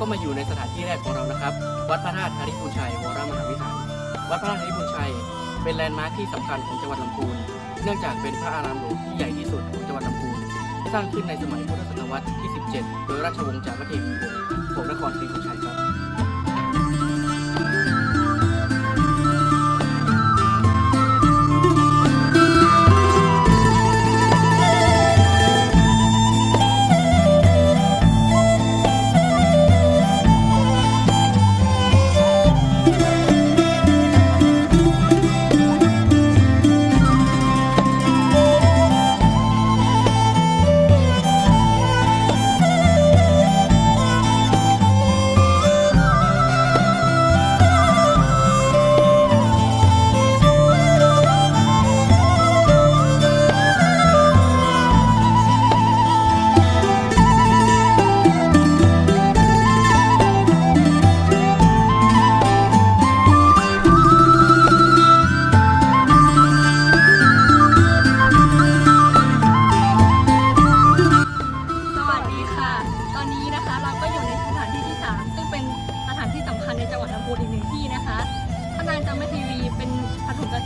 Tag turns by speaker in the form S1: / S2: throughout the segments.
S1: ก็มาอยู่ในสถานที่แรกของเรานะครับ วัดพระธาตุธาริพุนชัยวรมหาวิหาร วัดพระธาตุธาริพุนชัย เป็นแลนด์มาร์คที่สำคัญของจังหวัดลำพูน เนื่องจากเป็นพระอารามหลวงที่ใหญ่ที่สุดของจังหวัดลำพูน สร้างขึ้นในสมัยพุทธศตวรรษที่ 17 โดยราชวงศ์จามเทวีวงศ์ของนครศรีธรรชัยครับ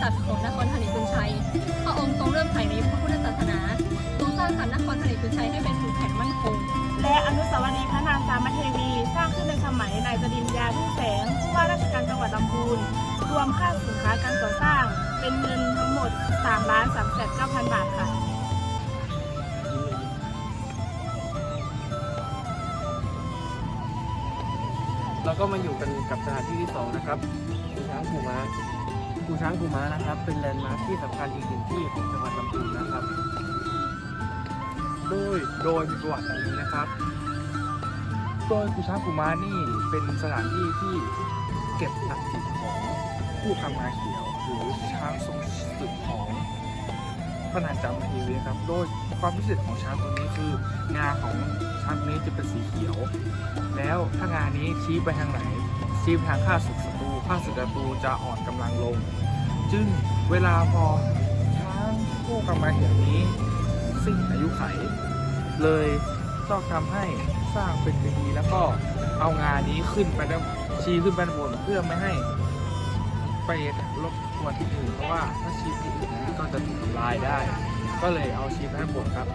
S2: ปฐมกษัตริย์ของนครธนิคุณชัย พระองค์ทรงเริ่มใส่ในพระพุทธศาสนาทรงสร้างสรรค์นครธนิคุณชัยให้เป็นผืนแผ่นมั่นคง
S3: และอนุสาวรีย์พระนางจามเทวีสร้างขึ้นในสมัยนายจริญญาทุ่งแสงผู้ว่าราชการจังหวัดลำพูน รวมค่าสินค้าการก่อสร้าง เป็นเงินทั้งหมด3ล้าน3แสน9พันบาทค่ะ
S1: เราก็มาอยู่กันกับสถานที่ที่สองนะครับกูช้างกูม้า กูช้างกูม้านะครับ เป็นแลนด์มาร์คที่สำคัญอีกหนึ่งที่ของจังหวัดลำพูนนะครับ
S4: โดยโดยมีประวัติอย่างนี้นะครับ โดยกูช้างกูม้านี่เป็นสถานที่ที่เก็บอัฐิของผู้ทำงาเขียว หรือช้างทรงศึกของพระนางจามเทวีครับ โดยความพิเศษของช้างตัวนี้คืองาของช้างตัวนี้จะเป็นสีเขียว แล้วถ้างานี้ชี้ไปทางไหนชี้ไปทางข้าศึก ศัตรูข้าศึกศัตรูจะอ่อนกำลังลง จึงเวลาพอช้างผู้กำมาเขียวนี้สิ้นอายุไข เลยต้องทำให้สร้างเป็นเวทีแล้วก็เอางานนี้ขึ้นไปด้านชี้ขึ้นไปด้านบนเพื่อไม่ให้ไปรบกวนที่อื่นเพราะว่าถ้าชี้ที่อื่นนั้นก็จะถูกทำลายได้ ก็เลยเอาชี้ไปด้านบนครับ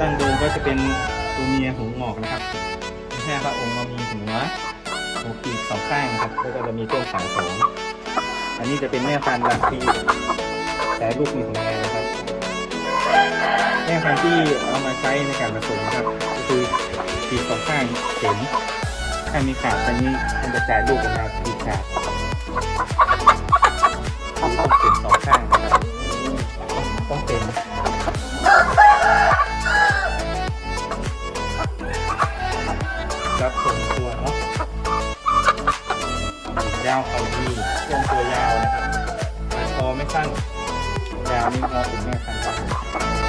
S5: ตั้งเดิมก็จะเป็นตัวเมียหูงอกนะครับแค่พระองค์เรามีหัวหัวปีกสองข้างนะครับ แล้วก็จะมีต้นขาสองอันนี้จะเป็นแม่พันธุ์หลักที่แต่ลูกมีของแม่นะครับ แม่พันธุ์ที่เอามาใช้ในการผสมนะครับ ก็คือปีกสองข้างเข็มถ้ามีขาดตอนนี้มันจะจ่ายลูกออกมาปีขาดต้องเป็นสองข้างนะครับ ครับส่งตัวเนาะยาวเขาดีช่วงตัวยาวนะครับแต่คอไม่สั้นยาวนี่งอถึงแม่คันธุ์
S3: เ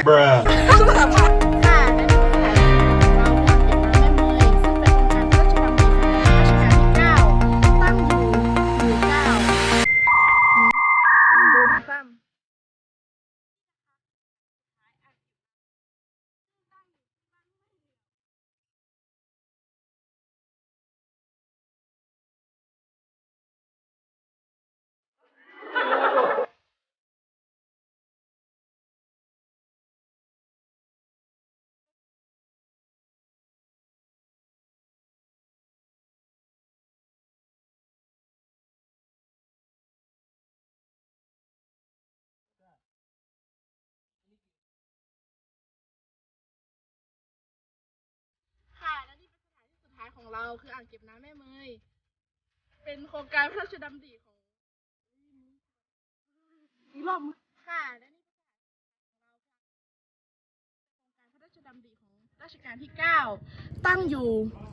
S3: Bruh. เราคืออ่างเก็บน้ำแม่เมย เป็นโครงการพระราชดำริของอีกรอบมึงค่ะและนี่เป็นสถานที่ของเราค่ะโครงการพระราชดำริของรัชกาลที่ 9 ตั้งอยู่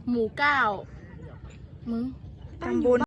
S3: หมู่ 9 มึง ตำบล